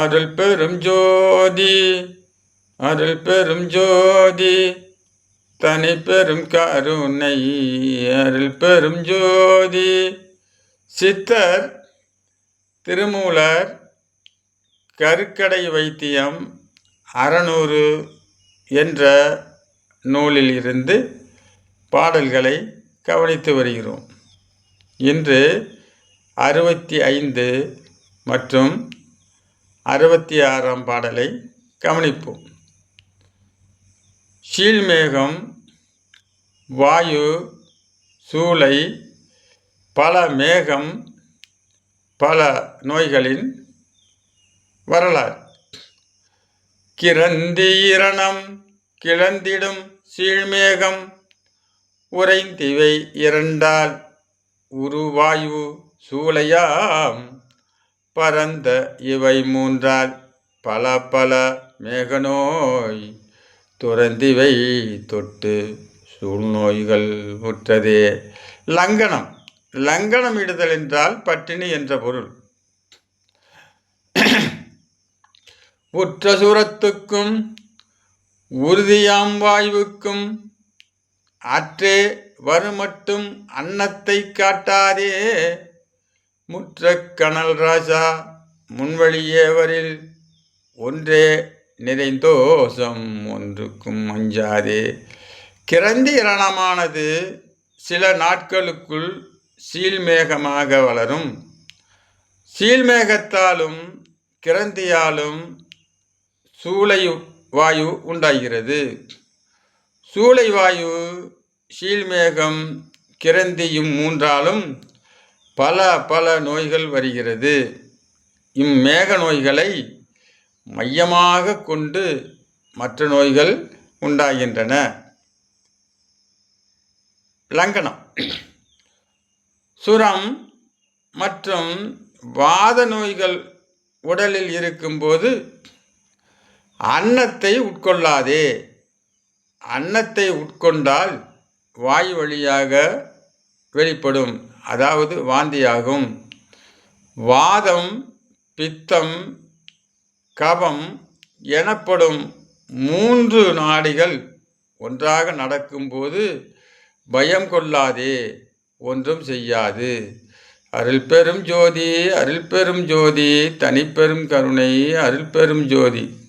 அருள் பெரும் ஜோதி அருள் பெரும் ஜோதி தனி பெரும் கருணை அருள் பெரும் ஜோதி. சித்தர் திருமூலர் கருக்கடை வைத்தியம் அறநூறு என்ற நூலில் இருந்து பாடல்களை கவனித்து வருகிறோம். இன்று அறுபத்தி ஐந்து மற்றும் அறுபத்தி ஆறாம் பாடலை கவனிப்போம். ஷீழ்மேகம் வாயு சூளை பல மேகம் பல நோய்களின் வரலாறு. கிரந்தி இரணம் கிளந்திடும் சீழ்மேகம் உறைந்திவை இரண்டால் உருவாயு சூளையாம். பரந்த இவை மூன்றால் பல பல மேகநோய் துறந்திவை தொட்டு சூழ்நோய்கள் முற்றதே. லங்கனம் லங்கனம் இடுதல் என்றால் பட்டினி என்ற பொருள். உற்ற சுரத்துக்கும் உறுதியாம் வாயுவுக்கும் அற்றே வருமட்டும் அன்னத்தை காட்டாதே. முற்ற கனல் ராஜா முன்வழியேவரில் ஒன்றே நிறைந்தோசம் ஒன்றுக்கும் அஞ்சாதே. கிறந்தி இரணமானது சில நாட்களுக்குள் சீல்மேகமாக வளரும். சீல்மேகத்தாலும் கிரந்தியாலும் சூளை வாயு உண்டாகிறது. சூளை வாயு சீல்மேகம் கிரந்தியும் மூன்றாலும் பல பல நோய்கள் வருகிறது. இம்மேக நோய்களை மையமாக கொண்டு மற்ற நோய்கள் உண்டாகின்றன. லங்கனம் சுரம் மற்றும் வாத நோய்கள் உடலில் இருக்கும்போது அன்னத்தை உட்கொள்ளாதே. அன்னத்தை உட்கொண்டால் வாய் வழியாக வெளிப்படும். அதாவது வாந்தியாகும். வாதம் பித்தம் கபம் எனப்படும் மூன்று நாடிகள் ஒன்றாக நடக்கும்போது பயம் கொள்ளாதே ஒன்றும் செய்யாது. அருள் பெரும் ஜோதி அருள் பெரும் ஜோதி தனிப்பெரும் கருணை அருள் பெரும் ஜோதி.